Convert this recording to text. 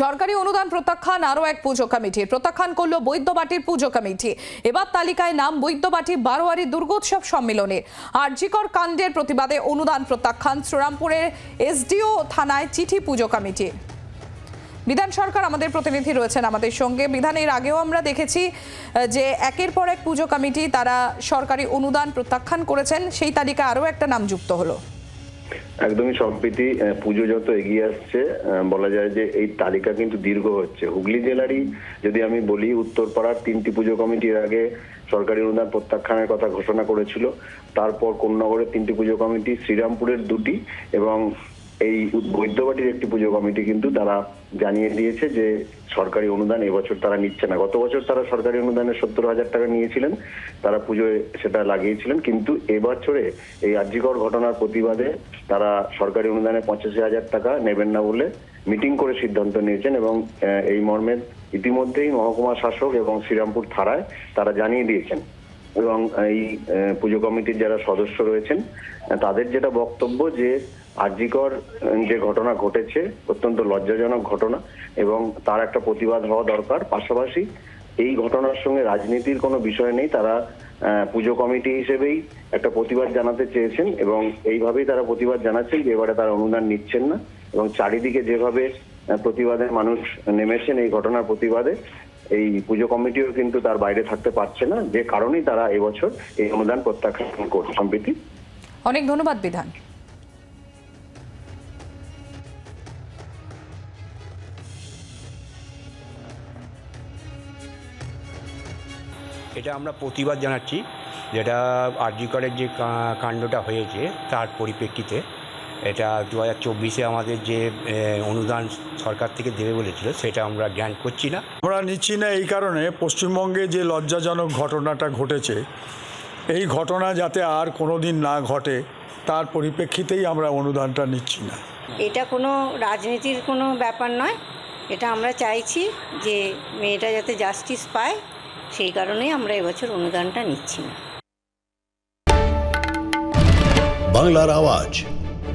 সরকারি অনুদান প্রত্যাখ্যান আরও এক পুজো কমিটির প্রত্যাখ্যান করল বৈদ্যবাটির পুজো কমিটি। এবার তালিকায় নাম বৈদ্যবাটি, বারোয়ারি দুর্গোৎসব সম্মেলনের আরজিকর কাণ্ডের প্রতিবাদে অনুদান প্রত্যাখ্যান শ্রীরামপুরের এসডিও থানায় চিঠি পুজো কমিটির বিধান সরকার আমাদের প্রতিনিধি রয়েছেন আমাদের সঙ্গে। বিধানের আগেও আমরা দেখেছি যে একের পর এক পুজো কমিটি, তারা সরকারি অনুদান প্রত্যাখ্যান করেছেন। সেই তালিকায় আরও একটা নাম যুক্ত হলো। একদমই সম্প্রীতি পুজো যত এগিয়ে আসছে বলা যায় যে এই তালিকা কিন্তু দীর্ঘ হচ্ছে। হুগলি জেলারই যদি আমি বলি, উত্তরপাড়ার তিনটি পুজো কমিটির আগে সরকারি অনুদান প্রত্যাখ্যানের কথা ঘোষণা করেছিল। তারপর কোন্নগরের তিনটি পুজো কমিটি, শ্রীরামপুরের দুটি এবং এই বৈদ্যবাটির একটি পুজো কমিটি কিন্তু তারা জানিয়ে দিয়েছে যে সরকারি অনুদান এবছর তারা নিচ্ছে না। গত বছর তারা সরকারি অনুদানে সত্তর হাজার টাকা নিয়েছিলেন। তারা পুজোয় সেটা লাগিয়েছিলেন। কিন্তু এবছরে এই আর্যিকর ঘটনার প্রতিবাদে তারা সরকারি অনুদানে পঁচাশি হাজার টাকা নেবেন না বলে মিটিং করে সিদ্ধান্ত নিয়েছেন এবং এই মর্মে ইতিমধ্যেই মহকুমা শাসক এবং শ্রীরামপুর থানায় তারা জানিয়ে দিয়েছেন। এবং এই পুজো কমিটির যারা সদস্য রয়েছেন তাদের যেটা বক্তব্য যে আর্যিকর যে ঘটনা ঘটেছে, অত্যন্ত লজ্জাজনক ঘটনা এবং তার একটা প্রতিবাদ হওয়া দরকার। পাশাপাশি এই ঘটনার সঙ্গে রাজনীতির কোনো বিষয় নেই। তারা পুজো কমিটি হিসেবেই একটা প্রতিবাদ জানাতে চেয়েছেন এবং এইভাবেই তারা প্রতিবাদ জানাচ্ছেন যে এবারে তারা অনুদান নিচ্ছেন না এবং চারিদিকে যেভাবে প্রতিবাদে মানুষ নেমেছেন এই ঘটনার প্রতিবাদে। এই পুজো কমিটিও কিন্তু তার বাইরে থাকতে পারছে না। যে কারণেই তারা এবছর এই অনুদান প্রত্যাখ্যান করছে সম্প্রীতি। অনেক ধন্যবাদ বিধান। এটা আমরা প্রতিবাদ জানাচ্ছি। যেটা আরজিকরের যে কাণ্ডটা হয়েছে তার পরিপ্রেক্ষিতে এটা দু হাজার চব্বিশে আমাদের যে অনুদান সরকার থেকে দেবে বলেছিল সেটা আমরা গ্র্যান্ট করছি না। আমরা নিচ্ছি না এই কারণে পশ্চিমবঙ্গে যে লজ্জাজনক ঘটনাটা ঘটেছে এই ঘটনা যাতে আর কোনো দিন না ঘটে তার পরিপ্রেক্ষিতেই আমরা অনুদানটা নিচ্ছি না। এটা কোনো রাজনীতির কোনো ব্যাপার নয়। এটা আমরা চাইছি যে মেয়েটা যাতে জাস্টিস পায় সেই কারণেই আমরা এবছর অনুদানটা নিচ্ছি না। বাংলার আওয়াজ